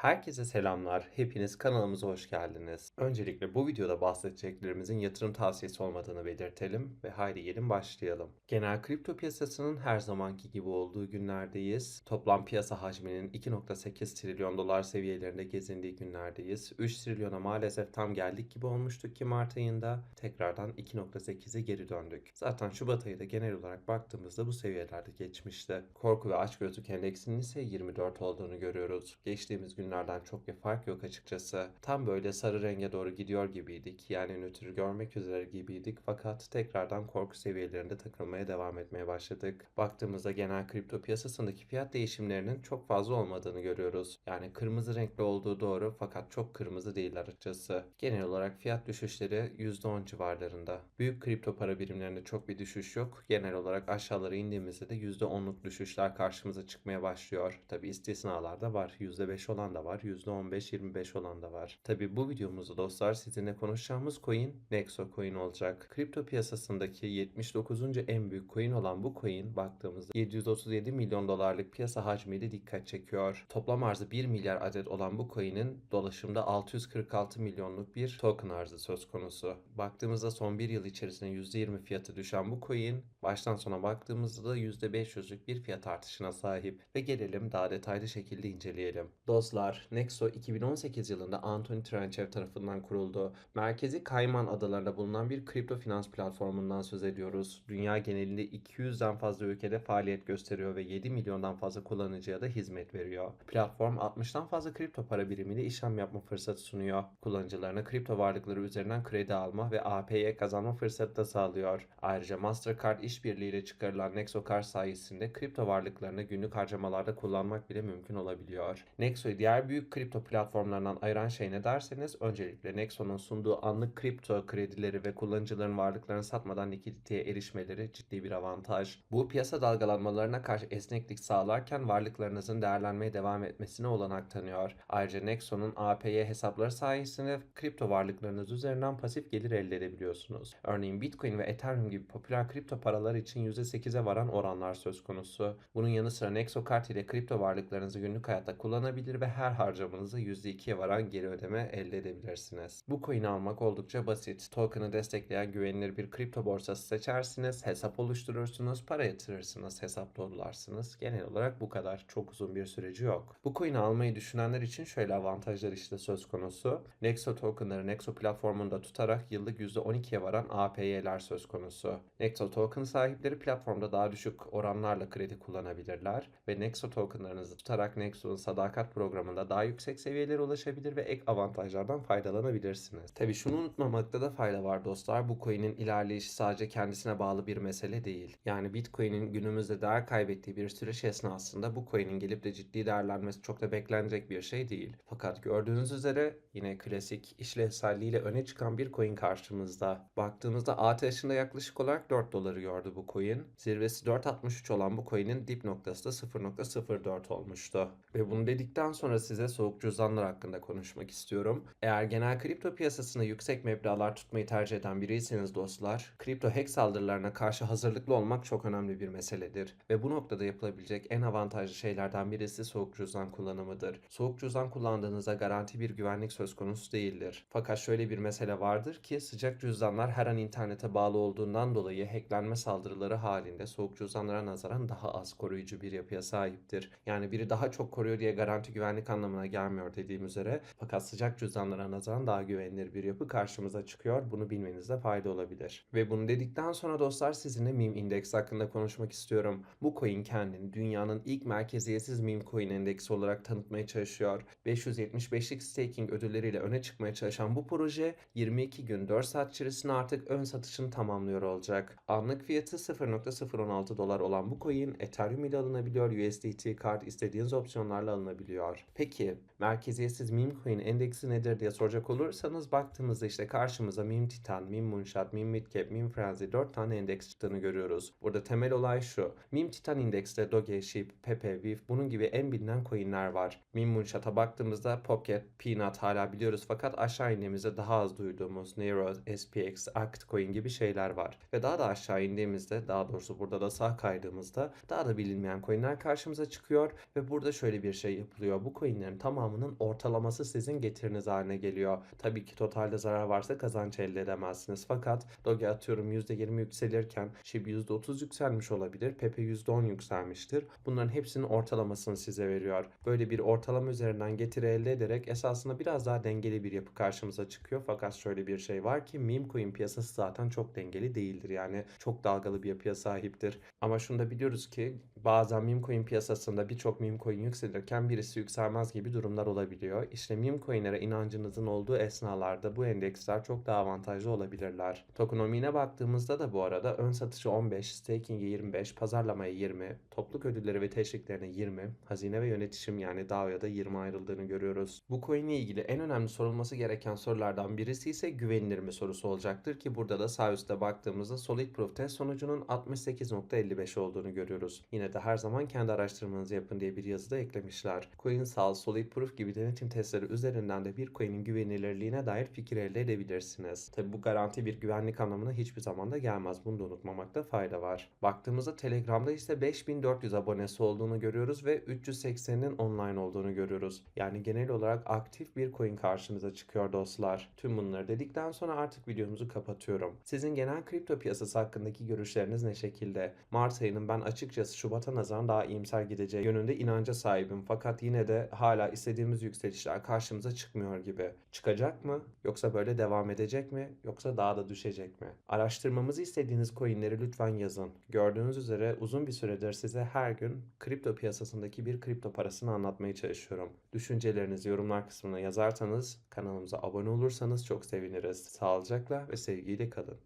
Herkese selamlar. Hepiniz kanalımıza hoş geldiniz. Öncelikle bu videoda bahsedeceklerimizin yatırım tavsiyesi olmadığını belirtelim ve haydi gelin başlayalım. Genel kripto piyasasının her zamanki gibi olduğu günlerdeyiz. Toplam piyasa hacminin 2.8 trilyon dolar seviyelerinde gezindiği günlerdeyiz. 3 trilyona maalesef tam geldik gibi olmuştuk ki Mart ayında tekrardan 2.8'e geri döndük. Zaten Şubat ayı da genel olarak baktığımızda bu seviyelerde geçmişti. Korku ve açgözlük endeksinin ise 24 olduğunu görüyoruz. Geçtiğimiz günlerden çok bir fark yok açıkçası. Tam böyle sarı renge doğru gidiyor gibiydik. Yani nötr görmek üzere gibiydik fakat tekrardan korku seviyelerinde takılmaya devam etmeye başladık. Baktığımızda genel kripto piyasasındaki fiyat değişimlerinin çok fazla olmadığını görüyoruz. Yani kırmızı renkli olduğu doğru fakat çok kırmızı değil açıkçası. Genel olarak fiyat düşüşleri %10 civarlarında. Büyük kripto para birimlerinde çok bir düşüş yok. Genel olarak aşağılara indiğimizde de %10'luk düşüşler karşımıza çıkmaya başlıyor. Tabi istisnalar da var. %5 olan da var. %15-25 olan da var. Tabi bu videomuzda dostlar sizinle konuşacağımız coin Nexo coin olacak. Kripto piyasasındaki 79. en büyük coin olan bu coin baktığımızda 737 milyon dolarlık piyasa hacmiyle dikkat çekiyor. Toplam arzı 1 milyar adet olan bu coin'in dolaşımda 646 milyonluk bir token arzı söz konusu. Baktığımızda son bir yıl içerisinde %20 fiyatı düşen bu coin baştan sona baktığımızda da %500'lük bir fiyat artışına sahip ve gelelim daha detaylı şekilde inceleyelim. Dostlar, Nexo 2018 yılında Anthony Trenchev tarafından kuruldu. Merkezi Kayman Adalarında bulunan bir kripto finans platformundan söz ediyoruz. Dünya genelinde 200'den fazla ülkede faaliyet gösteriyor ve 7 milyondan fazla kullanıcıya da hizmet veriyor. Platform 60'tan fazla kripto para birimiyle işlem yapma fırsatı sunuyor. Kullanıcılarına kripto varlıkları üzerinden kredi alma ve APY kazanma fırsatı da sağlıyor. Ayrıca Mastercard işbirliğiyle çıkarılan Nexo Card sayesinde kripto varlıklarını günlük harcamalarda kullanmak bile mümkün olabiliyor. Nexo'yu diğer büyük kripto platformlarından ayıran şey ne derseniz öncelikle Nexo'nun sunduğu anlık kripto kredileri ve kullanıcıların varlıklarını satmadan likiditeye erişmeleri ciddi bir avantaj. Bu piyasa dalgalanmalarına karşı esneklik sağlarken varlıklarınızın değerlenmeye devam etmesine olanak tanıyor. Ayrıca Nexo'nun APY hesapları sayesinde kripto varlıklarınız üzerinden pasif gelir elde edebiliyorsunuz. Örneğin Bitcoin ve Ethereum gibi popüler kripto paralar için %8'e varan oranlar söz konusu. Bunun yanı sıra Nexo kart ile kripto varlıklarınızı günlük hayatta kullanabilir ve her harcamanızı %2'ye varan geri ödeme elde edebilirsiniz. Bu coin'i almak oldukça basit. Token'ı destekleyen güvenilir bir kripto borsası seçersiniz, hesap oluşturursunuz, para yatırırsınız, hesap doğrularsınız. Genel olarak bu kadar. Çok uzun bir süreci yok. Bu coin'i almayı düşünenler için şöyle avantajlar işte söz konusu. Nexo tokenları Nexo platformunda tutarak yıllık %12'ye varan APY'ler söz konusu. Nexo token sahipleri platformda daha düşük oranlarla kredi kullanabilirler ve Nexo tokenlarınızı tutarak Nexo'nun sadakat programında daha yüksek seviyelere ulaşabilir ve ek avantajlardan faydalanabilirsiniz. Tabi şunu unutmamakta da fayda var dostlar. Bu coin'in ilerleyişi sadece kendisine bağlı bir mesele değil. Yani Bitcoin'in günümüzde değer kaybettiği bir süreç esnasında bu coin'in gelip de ciddi değerlenmesi çok da beklenecek bir şey değil. Fakat gördüğünüz üzere yine klasik işlevselliğiyle öne çıkan bir coin karşımızda. Baktığımızda ATH'ında yaklaşık olarak 4 doları gördü bu coin. Zirvesi 4.63 olan bu coin'in dip noktası da 0.04 olmuştu. Ve bunu dedikten sonra size soğuk cüzdanlar hakkında konuşmak istiyorum. Eğer genel kripto piyasasında yüksek meblağlar tutmayı tercih eden biriyseniz dostlar, kripto hack saldırılarına karşı hazırlıklı olmak çok önemli bir meseledir. Ve bu noktada yapılabilecek en avantajlı şeylerden birisi soğuk cüzdan kullanımıdır. Soğuk cüzdan kullandığınızda garanti bir güvenlik söz konusu değildir. Fakat şöyle bir mesele vardır ki sıcak cüzdanlar her an internete bağlı olduğundan dolayı hacklenme saldırıları halinde soğuk cüzdanlara nazaran daha az koruyucu bir yapıya sahiptir. Yani biri daha çok koruyor diye garanti güvenlik anlamına gelmiyor dediğim üzere. Fakat sıcak cüzdanlara nazaran daha güvenilir bir yapı karşımıza çıkıyor. Bunu bilmenizde fayda olabilir. Ve bunu dedikten sonra dostlar sizinle meme index hakkında konuşmak istiyorum. Bu coin kendini dünyanın ilk merkeziyetsiz meme coin endeksi olarak tanıtmaya çalışıyor. 575'lik staking ödülleriyle öne çıkmaya çalışan bu proje 22 gün 4 saat içerisinde artık ön satışını tamamlıyor olacak. Anlık fiyatı 0.016 dolar olan bu coin Ethereum ile alınabiliyor. USDT kart istediğiniz opsiyonlarla alınabiliyor. Peki merkeziyetsiz meme coin endeksi nedir diye soracak olursanız baktığımızda işte karşımıza meme titan, meme moonshot, meme midcap, meme frenzy 4 tane endeks çıktığını görüyoruz. Burada temel olay şu. Meme titan indekste Doge, Ship, Pepe, WIF bunun gibi en bilinen coinler var. Meme moonshot'a baktığımızda Popcat, Peanut hala biliyoruz fakat aşağı indiğimizde daha az duyduğumuz Nero, SPX, Actcoin gibi şeyler var. Ve daha da aşağı indiğimizde daha doğrusu burada da sağ kaydığımızda daha da bilinmeyen coinler karşımıza çıkıyor ve burada şöyle bir şey yapılıyor. Bu coin coinlerin tamamının ortalaması sizin getiriniz haline geliyor. Tabii ki totalde zarar varsa kazanç elde edemezsiniz. Fakat Doge atıyorum %20 yükselirken SHIB %30 yükselmiş olabilir. Pepe %10 yükselmiştir. Bunların hepsinin ortalamasını size veriyor. Böyle bir ortalama üzerinden getiri elde ederek esasında biraz daha dengeli bir yapı karşımıza çıkıyor. Fakat şöyle bir şey var ki meme coin piyasası zaten çok dengeli değildir. Yani çok dalgalı bir yapıya sahiptir. Ama şunu da biliyoruz ki bazen meme coin piyasasında birçok meme coin yükselirken birisi yükselmez gibi durumlar olabiliyor. İşte meme coinlere inancınızın olduğu esnalarda bu endeksler çok daha avantajlı olabilirler. Tokenomi'ne baktığımızda da bu arada ön satışı 15, staking'i 25, pazarlamaya 20, topluluk ödülleri ve teşviklerine 20, hazine ve yönetişim yani DAO'ya da 20 ayrıldığını görüyoruz. Bu coin ile ilgili en önemli sorulması gereken sorulardan birisi ise güvenilir mi sorusu olacaktır ki burada da sağ üstte baktığımızda Solid Proof test sonucunun 68.55 olduğunu görüyoruz. Yine de her zaman kendi araştırmanızı yapın diye bir yazıda eklemişler. CoinSal, Solid Proof gibi denetim testleri üzerinden de bir coin'in güvenilirliğine dair fikir elde edebilirsiniz. Tabi bu garanti bir güvenlik anlamına hiçbir zaman da gelmez. Bunu da unutmamakta fayda var. Baktığımızda Telegram'da ise 5400 abonesi olduğunu görüyoruz ve 380'inin online olduğunu görüyoruz. Yani genel olarak aktif bir coin karşımıza çıkıyor dostlar. Tüm bunları dedikten sonra artık videomuzu kapatıyorum. Sizin genel kripto piyasası hakkındaki görüşleriniz ne şekilde? Mart ayının ben açıkçası Şubat'a nazaran daha iyimser gideceği yönünde inanca sahibim. Fakat yine de hala istediğimiz yükselişler karşımıza çıkmıyor gibi. Çıkacak mı? Yoksa böyle devam edecek mi? Yoksa daha da düşecek mi? Araştırmamızı istediğiniz coinleri lütfen yazın. Gördüğünüz üzere uzun bir süredir size her gün kripto piyasasındaki bir kripto parasını anlatmaya çalışıyorum. Düşüncelerinizi yorumlar kısmına yazarsanız, kanalımıza abone olursanız çok seviniriz. Sağlıcakla ve sevgiyle kalın.